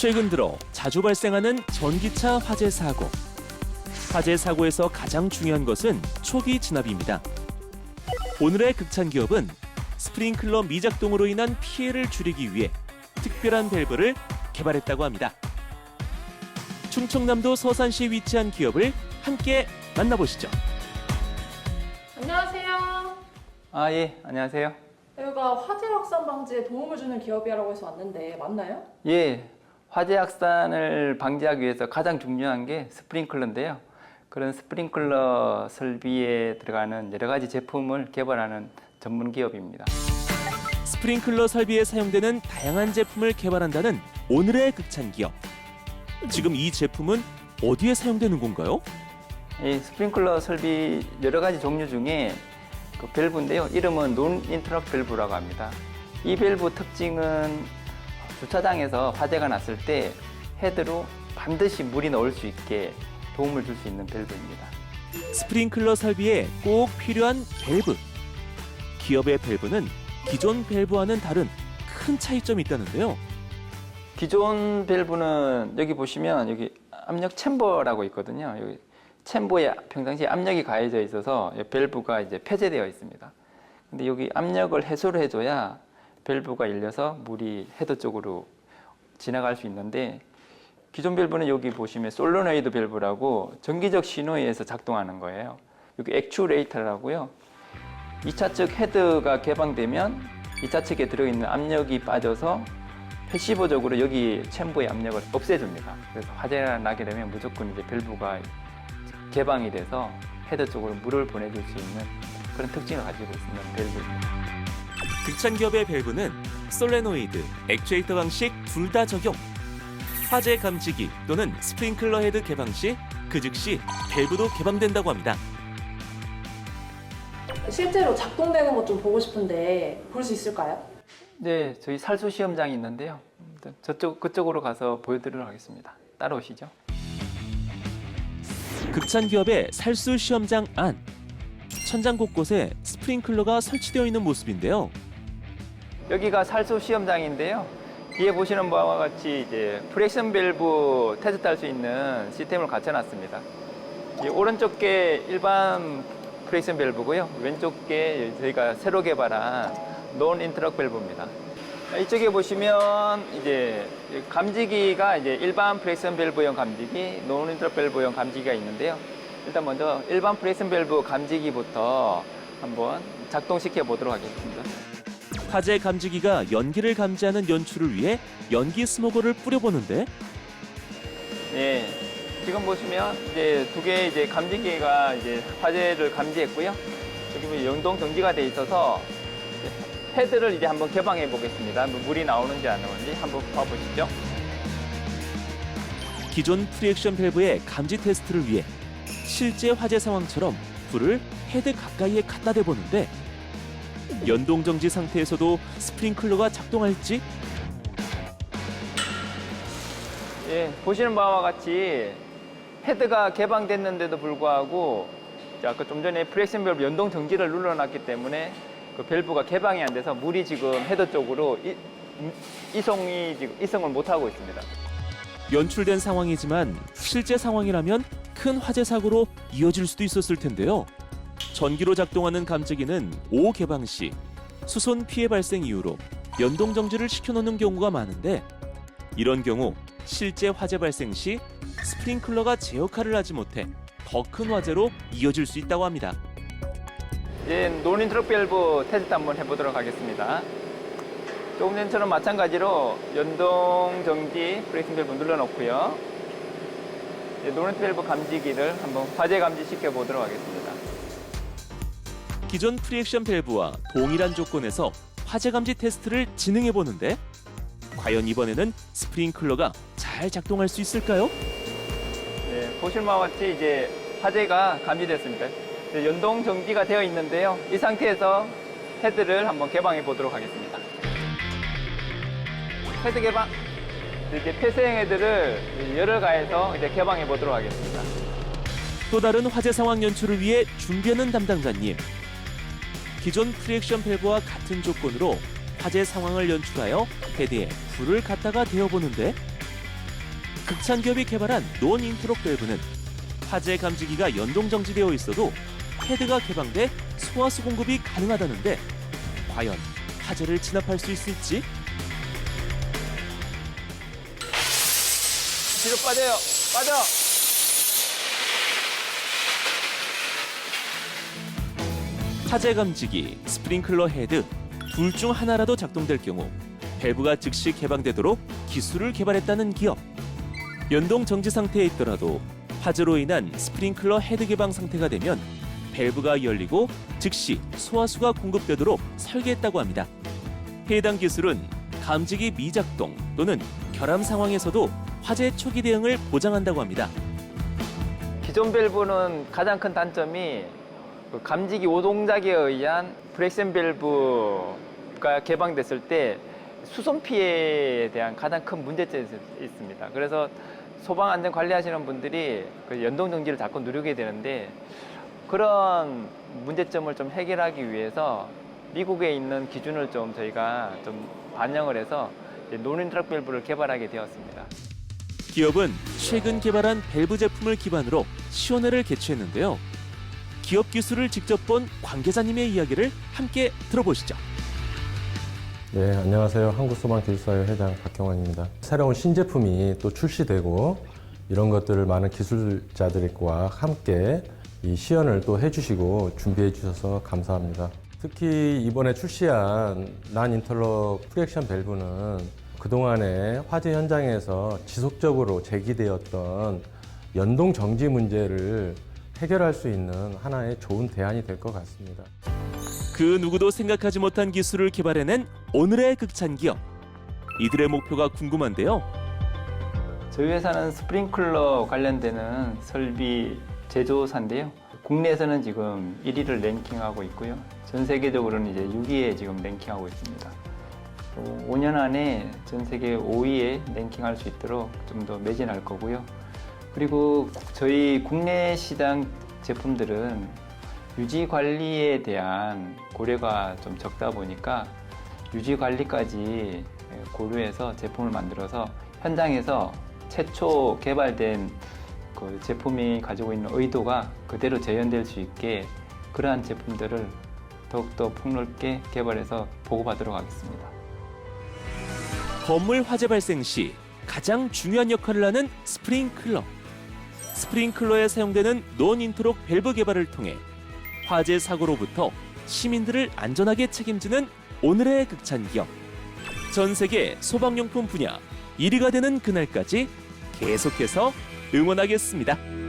최근 들어 자주 발생하는 전기차 화재 사고. 화재 사고에서 가장 중요한 것은 초기 진압입니다. 오늘의 극찬 기업은 스프링클러 미작동으로 인한 피해를 줄이기 위해 특별한 밸브를 개발했다고 합니다. 충청남도 서산시에 위치한 기업을 함께 만나보시죠. 안녕하세요. 아, 예, 안녕하세요. 여기가 화재 확산 방지에 도움을 주는 기업이라고 해서 왔는데 맞나요? 예, 화재 확산을 방지하기 위해서 가장 중요한 게 스프링클러인데요. 그런 스프링클러 설비에 들어가는 여러 가지 제품을 개발하는 전문 기업입니다. 스프링클러 설비에 사용되는 다양한 제품을 개발한다는 오늘의 극찬 기업. 지금 이 제품은 어디에 사용되는 건가요? 이 스프링클러 설비 여러 가지 종류 중에 그 밸브인데요. 이름은 논 인터럭 밸브라고 합니다. 이 밸브 특징은 주차장에서 화재가 났을 때 헤드로 반드시 물이 넣을 수 있게 도움을 줄 수 있는 밸브입니다. 스프링클러 설비에 꼭 필요한 밸브. 기업의 밸브는 기존 밸브와는 다른 큰 차이점이 있다는데요. 기존 밸브는 여기 보시면 여기 압력 챔버라고 있거든요. 여기 챔버에 평상시에 압력이 가해져 있어서 이 밸브가 이제 폐쇄되어 있습니다. 근데 여기 압력을 해소를 해줘야 밸브가 열려서 물이 헤더 쪽으로 지나갈 수 있는데 기존 밸브는 여기 보시면 솔로노이드 밸브라고 전기적 신호에 의해서 작동하는 거예요. 여기 액추레이터라고요. 2차 측 헤드가 개방되면 2차 측에 들어있는 압력이 빠져서 패시브적으로 여기 챔버의 압력을 없애줍니다. 그래서 화재가 나게 되면 무조건 이제 밸브가 개방이 돼서 헤드 쪽으로 물을 보내줄 수 있는 그런 특징을 가지고 있는 밸브입니다. 극찬 기업의 밸브는 솔레노이드, 액추에이터 방식 둘 다 적용. 화재 감지기 또는 스프링클러 헤드 개방 시 그 즉시 밸브도 개방된다고 합니다. 실제로 작동되는 것 좀 보고 싶은데 볼 수 있을까요? 네, 저희 살수 시험장이 있는데요. 저쪽 그쪽으로 가서 보여드리도록 하겠습니다. 따라오시죠. 극찬 기업의 살수 시험장 안. 천장 곳곳에 스프링클러가 설치되어 있는 모습인데요. 여기가 살수 시험장인데요. 뒤에 보시는 바와 같이 이제 프렉션 밸브 테스트할 수 있는 시스템을 갖춰놨습니다. 이 오른쪽 게 일반 프렉션 밸브고요. 왼쪽 게 저희가 새로 개발한 논 인트럭 밸브입니다. 이쪽에 보시면 이제 감지기가 이제 일반 프렉션 밸브형 감지기, 논 인트럭 밸브형 감지기가 있는데요. 일단 먼저 일반 프렉션 밸브 감지기부터 한번 작동시켜 보도록 하겠습니다. 화재 감지기가 연기를 감지하는 연출을 위해 연기 스모그를 뿌려보는데 예. 지금 보시면 이제 두 개의 이제 감지기가 이제 화재를 감지했고요. 여기 보면 연동 정지가 돼 있어서 이제 헤드를 이제 한번 개방해 보겠습니다. 뭐 물이 나오는지 안 나오는지 한번 봐보시죠. 기존 프리액션 밸브의 감지 테스트를 위해 실제 화재 상황처럼 불을 헤드 가까이에 갖다 대보는데 연동 정지 상태에서도 스프링클러가 작동할지 예, 보시는 바와 같이 헤드가 개방됐는데도 불구하고 아까 좀 전에 프렉션 밸브 연동 정지를 눌러놨기 때문에 그 밸브가 개방이 안 돼서 물이 지금 헤드 쪽으로 이, 이송이 지금 이송을 못 하고 있습니다. 연출된 상황이지만 실제 상황이라면 큰 화재 사고로 이어질 수도 있었을 텐데요. 전기로 작동하는 감지기는 5 개방 시 수손 피해 발생 이후로 연동 정지를 시켜놓는 경우가 많은데 이런 경우 실제 화재 발생 시 스프링클러가 제 역할을 하지 못해 더 큰 화재로 이어질 수 있다고 합니다. 이제 논인 트럭 밸브 테스트 한번 해보도록 하겠습니다. 조금 전처럼 마찬가지로 연동 정지 브레이킹 밸브 눌러 놓고요. 이제 논인 밸브 감지기를 한번 화재 감지 시켜 보도록 하겠습니다. 기존 프리액션 밸브와 동일한 조건에서 화재 감지 테스트를 진행해 보는데 과연 이번에는 스프링클러가 잘 작동할 수 있을까요? 네, 보실 바와 같이 이제 화재가 감지됐습니다. 이제 연동 정지가 되어 있는데요. 이 상태에서 헤드를 한번 개방해 보도록 하겠습니다. 헤드 개방. 이제 폐쇄형 헤드를 열을 가해서 이제 개방해 보도록 하겠습니다. 또 다른 화재 상황 연출을 위해 준비하는 담당자님. 기존 프리액션 밸브와 같은 조건으로 화재 상황을 연출하여 헤드에 불을 갖다가 대어보는데 극찬기업이 개발한 논 인트록 밸브는 화재 감지기가 연동 정지되어 있어도 헤드가 개방돼 소화수 공급이 가능하다는데 과연 화재를 진압할 수 있을지 뒤로 빠져요. 빠져. 화재 감지기, 스프링클러 헤드 둘 중 하나라도 작동될 경우 밸브가 즉시 개방되도록 기술을 개발했다는 기업. 연동 정지 상태에 있더라도 화재로 인한 스프링클러 헤드 개방 상태가 되면 밸브가 열리고 즉시 소화수가 공급되도록 설계했다고 합니다. 해당 기술은 감지기 미작동 또는 결함 상황에서도 화재 초기 대응을 보장한다고 합니다. 기존 밸브는 가장 큰 단점이 그 감지기 오동작에 의한 브렉션 밸브가 개방됐을 때 수송 피해에 대한 가장 큰 문제점이 있- 있습니다. 그래서 소방 안전 관리하시는 분들이 그 연동 정지를 자꾸 누르게 되는데 그런 문제점을 좀 해결하기 위해서 미국에 있는 기준을 좀 저희가 좀 반영을 해서 노인트럭 밸브를 개발하게 되었습니다. 기업은 최근 개발한 밸브 제품을 기반으로 시연회를 개최했는데요. 기업 기술을 직접 본 관계자님의 이야기를 함께 들어보시죠. 네, 안녕하세요. 한국소방기술사회 회장 박경환입니다. 새로운 신제품이 또 출시되고 이런 것들을 많은 기술자들과 함께 이 시연을 또 해주시고 준비해 주셔서 감사합니다. 특히 이번에 출시한 난 인터럭 프렉션 밸브는 그동안에 화재 현장에서 지속적으로 제기되었던 연동 정지 문제를 해결할 수 있는 하나의 좋은 대안이 될 것 같습니다. 그 누구도 생각하지 못한 기술을 개발해낸 오늘의 극찬 기업. 이들의 목표가 궁금한데요. 저희 회사는 스프링클러 관련되는 설비 제조사인데요. 국내에서는 지금 1위를 랭킹하고 있고요. 전 세계적으로는 이제 6위에 지금 랭킹하고 있습니다. 또 5년 안에 전 세계 5위에 랭킹할 수 있도록 좀 더 매진할 거고요. 그리고 저희 국내 시장 제품들은 유지 관리에 대한 고려가 좀 적다 보니까 유지 관리까지 고려해서 제품을 만들어서 현장에서 최초 개발된 그 제품이 가지고 있는 의도가 그대로 재현될 수 있게 그러한 제품들을 더욱더 폭넓게 개발해서 보고받도록 하겠습니다. 건물 화재 발생 시 가장 중요한 역할을 하는 스프링클러. 스프링클러에 사용되는 논 인트록 밸브 개발을 통해 화재 사고로부터 시민들을 안전하게 책임지는 오늘의 극찬 기업. 전 세계 소방용품 분야 1위가 되는 그날까지 계속해서 응원하겠습니다.